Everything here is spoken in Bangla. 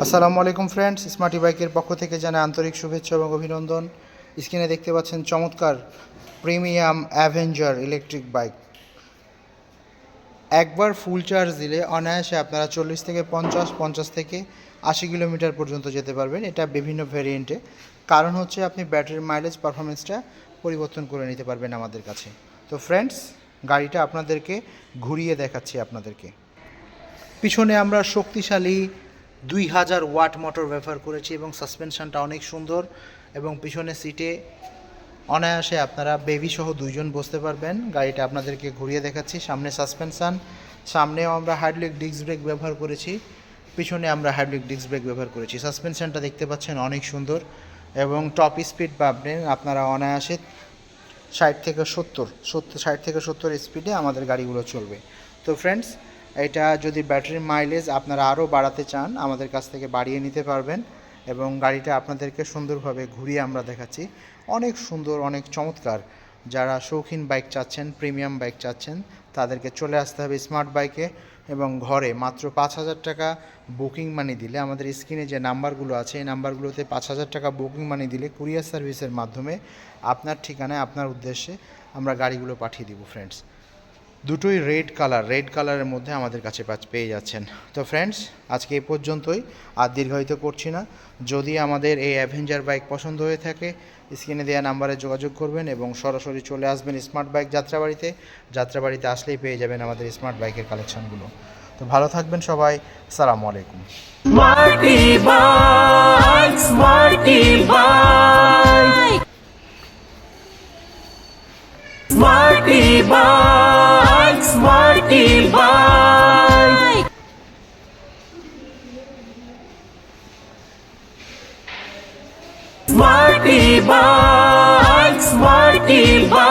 আসসালামু আলাইকুম ফ্রেন্ডস স্মার্টি বাইকের পক্ষ থেকে জানাই আন্তরিক শুভেচ্ছা এবং অভিনন্দন। স্ক্রিনে দেখতে পাচ্ছেন চমৎকার প্রিমিয়াম অ্যাভেঞ্জার ইলেকট্রিক বাইক একবার ফুল চার্জ দিলে অনায়াসে আপনারা চল্লিশ থেকে পঞ্চাশ পঞ্চাশ থেকে আশি কিলোমিটার পর্যন্ত যেতে পারবেন। এটা বিভিন্ন ভ্যারিয়েন্টে কারণ হচ্ছে আপনি ব্যাটারির মাইলেজ পারফরমেন্সটা পরিবর্তন করে নিতে পারবেন আমাদের কাছে। তো ফ্রেন্ডস গাড়িটা আপনাদেরকে ঘুরিয়ে দেখাচ্ছি আপনাদেরকে। পিছনে আমরা শক্তিশালী দুই হাজার ওয়াট মোটর ব্যবহার করেছি এবং সাসপেনশনটা অনেক সুন্দর এবং পিছনে সিটে অনায়াসে আপনারা বেবি সহ দুইজন বসতে পারবেন। গাড়িটা আপনাদেরকে ঘুরিয়ে দেখাচ্ছি। সামনে সাসপেনশন, সামনেও আমরা হাইড্রোলিক ডিস্ক ব্রেক ব্যবহার করেছি, পিছনে আমরা হাইড্রোলিক ডিস্ক ব্রেক ব্যবহার করেছি। সাসপেনশনটা দেখতে পাচ্ছেন অনেক সুন্দর এবং টপ স্পিড পাবেন আপনারা অনায়াসে ষাট থেকে সত্তর সত্তর, ষাট থেকে সত্তর স্পিডে আমাদের গাড়িগুলো চলবে। তো ফ্রেন্ডস এটা যদি ব্যাটারির মাইলেজ আপনারা আরও বাড়াতে চান, আমাদের কাছ থেকে বাড়িয়ে নিতে পারবেন এবং গাড়িটা আপনাদেরকে সুন্দরভাবে ঘুরিয়ে আমরা দেখাচ্ছি। অনেক সুন্দর, অনেক চমৎকার। যারা শৌখিন বাইক চাচ্ছেন প্রিমিয়াম বাইক চাচ্ছেন, তাদেরকে চলে আসতে হবে স্মার্ট বাইকে এবং ঘরে মাত্র পাঁচ হাজার টাকা বুকিং মানি দিলে, আমাদের স্ক্রিনে যে নাম্বারগুলো আছে, এই নাম্বারগুলোতে পাঁচ হাজার টাকা বুকিং মানি দিলে কুরিয়ার সার্ভিসের মাধ্যমে আপনার ঠিকানায়, আপনার উদ্দেশ্যে আমরা গাড়িগুলো পাঠিয়ে দিব ফ্রেন্ডস দুটোই রেড কালার রেড কালারের মধ্যে আমাদের কাছে পেয়ে যাচ্ছেন। তো ফ্রেন্ডস আজকে এই পর্যন্তই। আর দীর্ঘায়িত করছি না। যদি আমাদের এই অ্যাভেঞ্জার বাইক পছন্দ হয়ে থাকে স্ক্রিনে দেওয়া নাম্বারে যোগাযোগ করবেন এবং সরাসরি চলে আসবেন স্মার্ট বাইক যাত্রাবাড়িতে। যাত্রাবাড়িতে আসলেই পেয়ে যাবেন আমাদের স্মার্ট বাইকের কালেকশনগুলো তো ভালো থাকবেন সবাই। সালামু আলাইকুম। Smarty Bike, Smarty Bike. Smarty Bike, Smarty Bike.